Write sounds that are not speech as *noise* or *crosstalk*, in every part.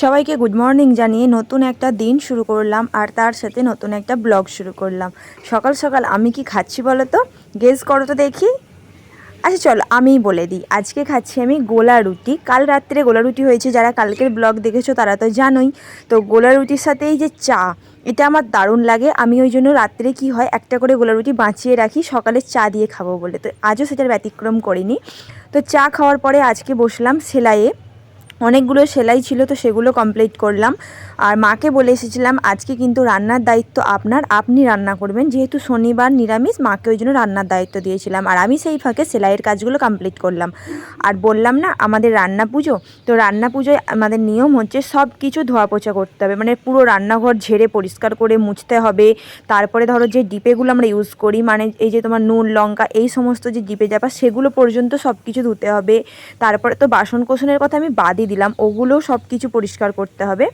সবাইকে good morning জানিয়ে নতুন একটা দিন শুরু করলাম আর তার সাথে নতুন একটা ব্লগ শুরু করলাম। সকাল সকাল আমি কি খাচ্ছি বলো তো গেস করো তো দেখি। আচ্ছা চলো, আমিই বলে দিই। আজকে খাচ্ছি আমি গোলা রুটি। কাল রাত্রে গোলা রুটি হয়েছে, যারা কালকের ব্লগ দেখেছ তারা তো জানোই। তো গোলা রুটির সাথে এই যে চা, এটা আমার দারুণ লাগে। আমি ওই জন্য রাত্রে কি হয়, একটা করে গোলা রুটি বাঁচিয়ে রাখি, সকালে চা দিয়ে খাব বলে। তো আজও সেটার ব্যতিক্রম করিনি। তো চা খাওয়ার পরে আজকে বসলাম সেলাইয়ে। অনেকগুলো সেলাই ছিল তো সেগুলো কমপ্লিট করলাম। আর মাকে বলে এসেছিলাম, আজকে কিন্তু রান্নার দায়িত্ব আপনার, আপনি রান্না করবেন। যেহেতু শনিবার নিরামিষ, মাকে ওই জন্য রান্নার দায়িত্ব দিয়েছিলাম। আর আমি সেই ফাঁকে সেলাইয়ের কাজগুলো কমপ্লিট করলাম। আর বললাম না, আমাদের রান্না পুজো, তো রান্না পুজোয় আমাদের নিয়ম হচ্ছে সব কিছু ধোয়া পোছা করতে হবে। মানে পুরো রান্নাঘর ঝেড়ে পরিষ্কার করে মুছতে হবে। তারপরে ধরো যে ডিপেগুলো আমরা ইউজ করি মানে এই যে তোমার নুন, লঙ্কা, এই সমস্ত যে ডিপে যাবা সেগুলো পর্যন্ত সব কিছু ধুতে হবে। তারপরে তো বাসন কোসনের কথা আমি বাদই দিলাম ওগুলো সব কিছু পরিষ্কার করতে হবে।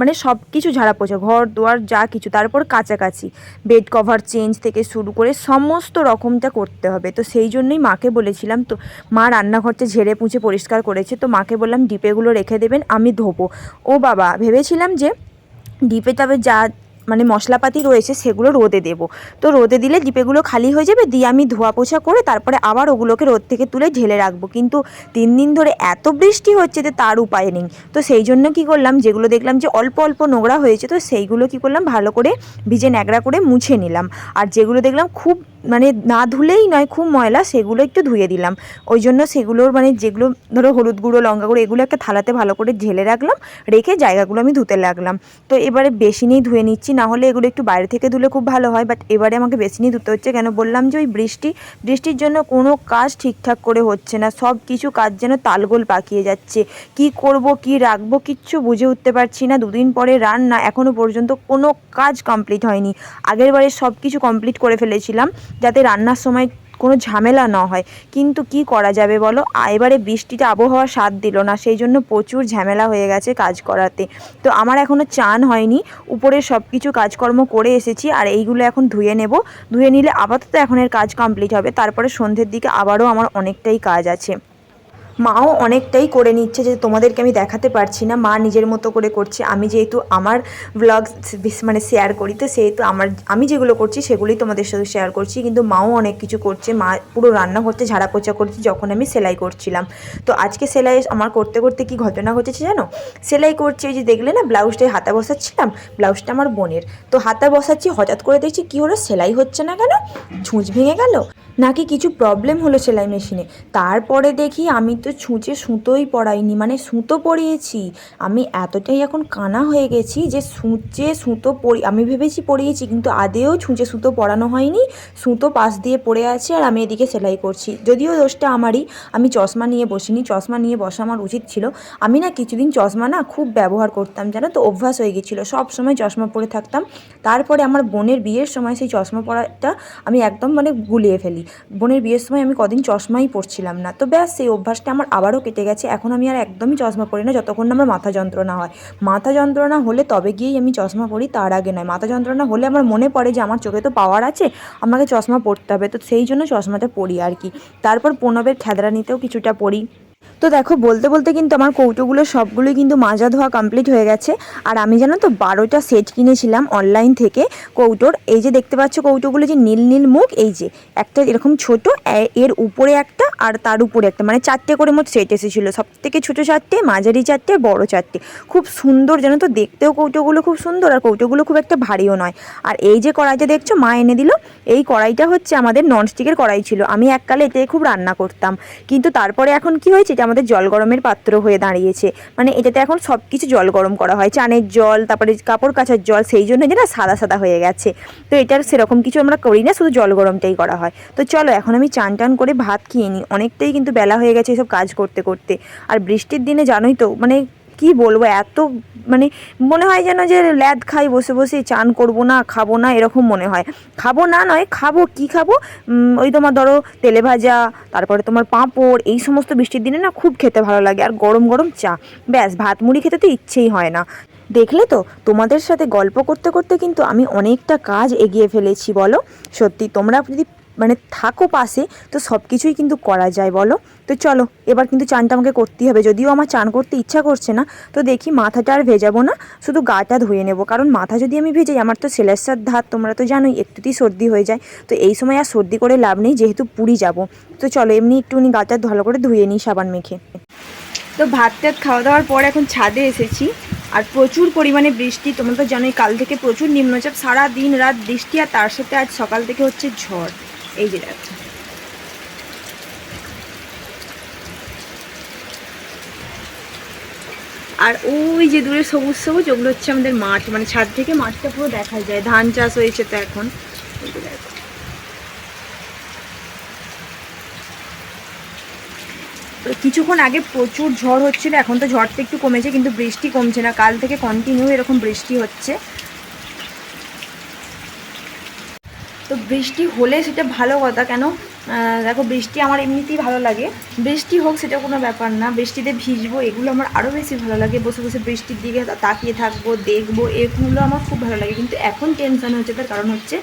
মানে সব কিছু ঝাড়া পোছা, ঘর, দুয়ার, যা কিছু, তারপর কাছাকাছি। বেড কভার, চেঞ্জ থেকে শুরু করে সমস্ত রকমটা করতে হবে। তো সেই জন্যই মাকে বলেছিলাম, তো মা রান্নাঘরটা ঝেড়ে পুঁছে পরিষ্কার করেছে। তো মাকে বললাম, ডিপেগুলো রেখে দেবেন, আমি ধোবো। ও বাবা, ভেবেছিলাম যে ডিপে তবে যা মানে মশলাপাতি রয়েছে সেগুলো রোদে দেব। তো রোদে দিলে ডিপেগুলো খালি হয়ে যাবে, দিয়ে আমি ধোয়া পোছা করে তারপরে আবার ওগুলোকে রোদ থেকে তুলে ঢেলে রাখব। কিন্তু তিন দিন ধরে এত বৃষ্টি হচ্ছে যে তার উপায় নেই। তো সেই জন্য কি করলাম, যেগুলো দেখলাম যে অল্প অল্প নোংরা হয়েছে, তো সেইগুলো কি করলাম, ভালো করে ভিজে ন্যাকড়া করে মুছে নিলাম। আর যেগুলো দেখলাম খুব মানে না ধুলেই নয়, খুব ময়লা, সেগুলো একটু ধুয়ে দিলাম। ওই জন্য সেগুলোর মানে যেগুলো ধরো হলুদ গুঁড়ো, লঙ্কা গুঁড়ো এগুলো একটা থালাতে ভালো করে ঢেলে রাখলাম, রেখে জায়গাগুলো আমি ধুতে লাগলাম। তো এবারে বেশি বেসিনেই ধুয়ে নিচ্ছি। না হলে এগুলো একটু বাইরে থেকে ধুলে খুব ভালো হয় বাট এবারে আমাকে বেশি নিয়ে ধুতে হচ্ছে। কেন? বললাম যে ওই বৃষ্টি, বৃষ্টির জন্য কোনো কাজ ঠিকঠাক করে হচ্ছে না। সব কিছু কাজ যেন তালগোল পাকিয়ে যাচ্ছে। কি করব, কি রাখব, কিচ্ছু বুঝে উঠতে পারছি না। দুদিন পরে রান্না এখনও পর্যন্ত কোনো কাজ কমপ্লিট হয়নি। আগের বারে সব কিছু কমপ্লিট করে ফেলেছিলাম, যাতে রান্নার সময় কোনো ঝামেলা না হয়। কিন্তু কি করা যাবে বলো? এবারে বৃষ্টিটা আবহাওয়া সাথ দিল না সেই জন্য প্রচুর ঝামেলা হয়ে গেছে কাজ করাতে। তো আমার এখনও চান হয়নি, উপরে সব কিছু কাজকর্ম করে এসেছি, আর এইগুলো এখন ধুয়ে নেব। ধুয়ে নিলে আপাতত এখন এর কাজ কমপ্লিট হবে, তারপরে সন্ধ্যের দিকে আবারও আমার অনেকটাই কাজ আছে। মাও অনেকটাই করে নিচ্ছে যে তোমাদেরকে আমি দেখাতে পারছি না। মা নিজের মতো করে করছে। আমি যেহেতু আমার ব্লগ মানে শেয়ার করি, তো সেহেতু আমার আমি যেগুলো করছি সেগুলোই তোমাদের সাথে শেয়ার করছি। কিন্তু মাও অনেক কিছু করছে। মা পুরো রান্না করতে ঝাড়া পোচা করছে যখন আমি সেলাই করছিলাম। তো আজকে সেলাই আমার করতে করতে কি ঘটনা ঘটেছে জানো? সেলাই করছি ওই যে দেখলে না ব্লাউজটায় হাতা বসাচ্ছিলাম। ব্লাউজটা আমার বোনের। তো হাতা বসাচ্ছি, হঠাৎ করে দেখছি কি হলো, সেলাই হচ্ছে না কেন? ছুঁচ ভেঙে গেল। নাকি কিছু প্রবলেম হলো সেলাই মেশিনে তারপরে দেখি আমি তো ছুঁচে সুতোই পড়াইনি মানে সুতো পরিয়েছি। আমি এতটাই এখন কানা হয়ে গেছি যে সূচে সুতো পরি, আমি ভেবেছি পরিয়েছি কিন্তু আদেও ছুঁচে সুতো পরানো হয়নি, সুতো পাশ দিয়ে পড়ে আছে আর আমি এদিকে সেলাই করছি। যদিও দোষটা আমারই, আমি চশমা নিয়ে বসিনি, চশমা নিয়ে বসা আমার উচিত ছিল। আমি না কিছুদিন চশমা না খুব ব্যবহার করতাম, জানো তো, অভ্যাস হয়ে গেছিল, সব সময় চশমা পরে থাকতাম। তারপরে আমার বোনের বিয়ের সময় সেই চশমা পরাটা আমি একদম মানে গুলিয়ে ফেলি। বোনের বিয়ের সময় আমি কদিন চশমাই পরছিলাম না, তো ব্যাস সেই অভ্যাসটা আমার আবারও কেটে গেছে। এখন আমি আর একদমই চশমা পরি না, যতক্ষণ না আমার মাথা যন্ত্রণা হয়। মাথা যন্ত্রণা হলে তবে গিয়েই আমি চশমা পরি, তার আগে নয়। মাথা যন্ত্রণা হলে আমার মনে পড়ে যে আমার চোখে তো পাওয়ার আছে, আমাকে চশমা পরতে হবে। তো সেই জন্য চশমাটা পরি আর কি। তারপর প্রণবের খেদরা নিতেও কিছুটা পরি। তো দেখো, বলতে বলতে কিন্তু আমার কৌটোগুলো সবগুলোই কিন্তু মাজা ধোয়া কমপ্লিট হয়ে গেছে। আর আমি জানো তো, বারোটা সেট কিনেছিলাম অনলাইন থেকে কৌটোর। এই যে দেখতে পাচ্ছ কৌটোগুলো যে নীল নীল মুখ, এই যে একটা এরকম ছোট এর উপরে একটা আর তার উপরে একটা। মানে চারটে করে মোট সেট এসেছিল। সব থেকে ছোটো চারটে, মাঝারি চারটে, বড় চারটে। খুব সুন্দর জানো তো, দেখতেও কৌটোগুলো খুব সুন্দর আর কৌটোগুলো খুব একটা ভারীও নয়। আর এই যে কড়াইটা দেখছ, মা এনে দিল। এই কড়াইটা হচ্ছে আমাদের ননস্টিকের কড়াই ছিল। আমি এককালে এতে খুব রান্না করতাম। কিন্তু তারপরে এখন কি হয়েছে এটা আমাদের জল গরমের পাত্র হয়ে দাঁড়িয়েছে। মানে এটাতে এখন সব কিছু জল গরম করা হয়। চানের জল, তারপরে কাপড় কাচার জল, সেই জন্য যেটা সাদা সাদা হয়ে গেছে। তো এটার সেরকম কিছু আমরা করি না, শুধু জল গরমটাই করা হয়। তো চলো, এখন আমি চান টান করে ভাত খেয়ে নিই। অনেকটাই কিন্তু বেলা হয়ে গেছে এসব কাজ করতে করতে। আর বৃষ্টির দিনে জানোই তো মানে কি বলব, এত মানে মনে হয় যেন যে ল্যাদ খাই, বসে বসে চান করব না, খাব না, এরকম মনে হয়। খাব না নয়, খাব, কি খাব? ওই তোমার ধরো তেলে ভাজা, তারপরে তোমার পাঁপড়, এই সমস্ত বৃষ্টির দিনে না খুব খেতে ভালো লাগে, আর গরম গরম চা। ব্যাস, ভাত মুড়ি খেতে তো ইচ্ছেই হয় না। দেখলে তো, তোমাদের সাথে গল্প করতে করতে কিন্তু আমি অনেকটা কাজ এগিয়ে ফেলেছি, বলো? সত্যি, তোমরা যদি মানে থাকো পাশে, তো সব কিছুই কিন্তু করা যায়, বলো। তো চলো, এবার কিন্তু চানটা আমাকে করতেই হবে। যদিও আমার চান করতে ইচ্ছা করছে না, তো দেখি মাথাটা আর ভেজাবো না, শুধু গাটা ধুয়ে নেব। কারণ মাথা যদি আমি ভেজাই, আমার তো সেলেসার ধাত তোমরা তো জানোই, একটুতেই সর্দি হয়ে যায়। তো এই সময় আর সর্দি করে লাভ নেই, যেহেতু পুরী যাব। তো চলো, এমনি একটুখানি গাটা ভালো করে ধুয়ে নিই সাবান মেখে। তো ভাত টাত খাওয়া দাওয়ার পর এখন ছাদে এসেছি। আর প্রচুর পরিমাণে বৃষ্টি, তোমরা তো জানোই, কাল থেকে প্রচুর নিম্নচাপ সারা দিন রাত বৃষ্টি আর তার সাথে আজ সকাল থেকে হচ্ছে ঝড়। এই যে দেখো। আর ওই যে দূরে সবুজ সবুজ, ওগুলো হচ্ছে আমাদের মাঠ মানে ছাদ থেকে মাঠটা পুরো দেখা যায়। ধান চাষ হয়েছে তো এখন। কিছুক্ষণ আগে প্রচুর ঝড় হচ্ছিল, এখন তো ঝড়টা একটু কমেছে, কিন্তু বৃষ্টি কমছে না। কাল থেকে কন্টিনিউ এরকম বৃষ্টি হচ্ছে। তো বৃষ্টি হলে সেটা ভালো কথা, কেন দেখো বৃষ্টি আমার এমনিতেই ভালো লাগে। বৃষ্টি হোক সেটা কোনো ব্যাপার না, বৃষ্টিতে ভিজবো, এগুলো আমার আরও বেশি ভালো লাগে। বসে বসে বৃষ্টির দিকে তাকিয়ে থাকব, দেখব, এগুলো আমার খুব ভালো লাগে। কিন্তু এখন টেনশান হচ্ছে, তার কারণ হচ্ছে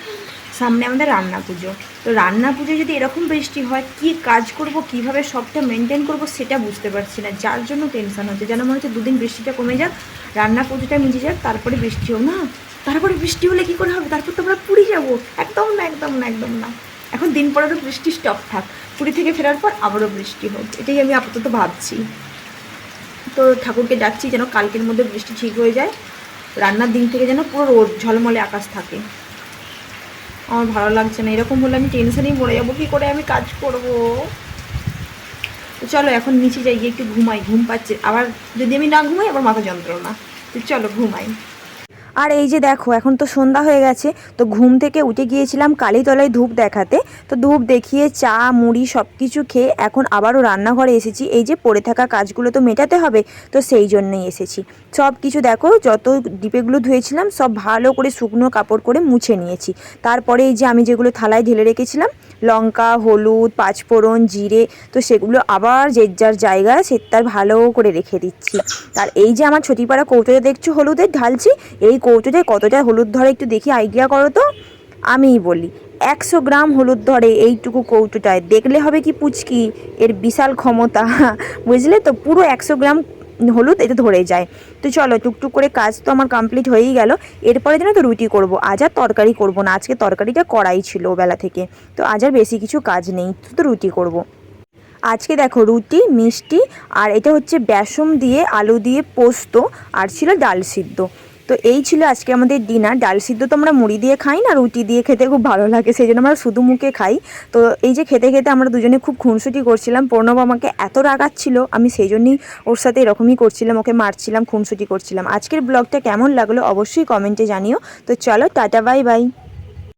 সামনে আমাদের রান্না পুজো। তো রান্না পুজো যদি এরকম বৃষ্টি হয়, কি কাজ করব, কীভাবে সবটা মেনটেন করব সেটা বুঝতে পারছি না। যার জন্য টেনশান হচ্ছে, যেন মনে হচ্ছে দুদিন বৃষ্টিটা কমে যাক, রান্না পুজোটা মিজে যাক, তারপরে বৃষ্টি হোক না। তারপরে বৃষ্টি হলে কি করে হবে? তারপর তো আমরা পুরী যাব। একদম না একদম না একদম না। এখন দিন পরেরও বৃষ্টি স্টপ থাক। পুরী থেকে ফেরার পর আবারও বৃষ্টি হোক। এটাই আমি আপাতত ভাবছি। তো ঠাকুরকে ডাকছি যেন কালকের মধ্যে বৃষ্টি ঠিক হয়ে যায়। রান্নার দিন থেকে যেন পুরো রোদ, ঝলমলে আকাশ থাকে। আমার ভালো লাগছে না। এরকম হলে আমি টেনশনেই মরে যাব। কী করে আমি কাজ করব? তো চলো, এখন নিচে যাই, গিয়ে একটু ঘুমাই। ঘুম পাচ্ছে। আবার যদি আমি না ঘুমাই, আবার মাথা যন্ত্রণা। তো চলো, ঘুমাই। আর এই যে দেখো, এখন তো সন্ধ্যা হয়ে গেছে, তো ঘুম থেকে উঠে গিয়েছিলাম কালীতলায় ধূপ দেখাতে। তো ধূপ দেখিয়ে চা, মুড়ি সব কিছু খেয়ে এখন আবারও রান্নাঘরে এসেছি। এই যে পড়ে থাকা কাজগুলো তো মেটাতে হবে, তো সেই জন্যই এসেছি। সব কিছু দেখো, যত ডিপেগুলো ধুয়েছিলাম, সব ভালো করে শুকনো কাপড় করে মুছে নিয়েছি। তারপরে এই যে আমি যেগুলো থালায় ঢেলে রেখেছিলাম লঙ্কা, হলুদ, পাঁচফোড়ন, জিরে, তো সেগুলো আবার যে যার জায়গায় সে তার ভালো করে রেখে দিচ্ছি। আর এই যে আমার ছটিপাড়া কৌটোটা দেখছ, হলুদের ঢালছি, এই কৌটোটায় কতটা হলুদ ধরে একটু দেখি আইডিয়া করো তো। আমিই বলি, একশো গ্রাম হলুদ ধরে এইটুকু কৌটোটায়, দেখলে হবে কি পুচকি, এর বিশাল ক্ষমতা। *laughs* বুঝলে তো? পুরো একশো গ্রাম হলুদ এতে ধরে যায়। তো চলো, টুকটুক করে কাজ তো আমার কমপ্লিট হয়েই গেল। এরপরে যেন তো রুটি করব, আজ আর তরকারি করব না। আজকে তরকারিটা করাই ছিল বেলা থেকে। তো আজ আর বেশি কিছু কাজ নেই, তো রুটি করব। আজকে দেখো রুটি, মিষ্টি, আর এটা হচ্ছে বেসম দিয়ে, আলু দিয়ে পোস্ত, আর ছিল ডাল সিদ্ধ। তো এই ছিল আজকে আমাদের ডিনার ডাল সিদ্ধ তো আমরা মুড়ি দিয়ে খাই না, রুটি দিয়ে খেতে খুব ভালো লাগে, সেই জন্য আমরা শুধু মুখে খাই। তো এই যে খেতে খেতে আমরা দুজনে খুব খুনসুটি করছিলাম, প্রণব আমাকে এত রাগাচ্ছিল, আমি সেই জন্যই ওর সাথে এরকমই করছিলাম, ওকে মারছিলাম, খুনসুটি করছিলাম। আজকের ব্লগটা কেমন লাগল অবশ্যই কমেন্টে জানিও। তো চলো, টাটা বাই বাই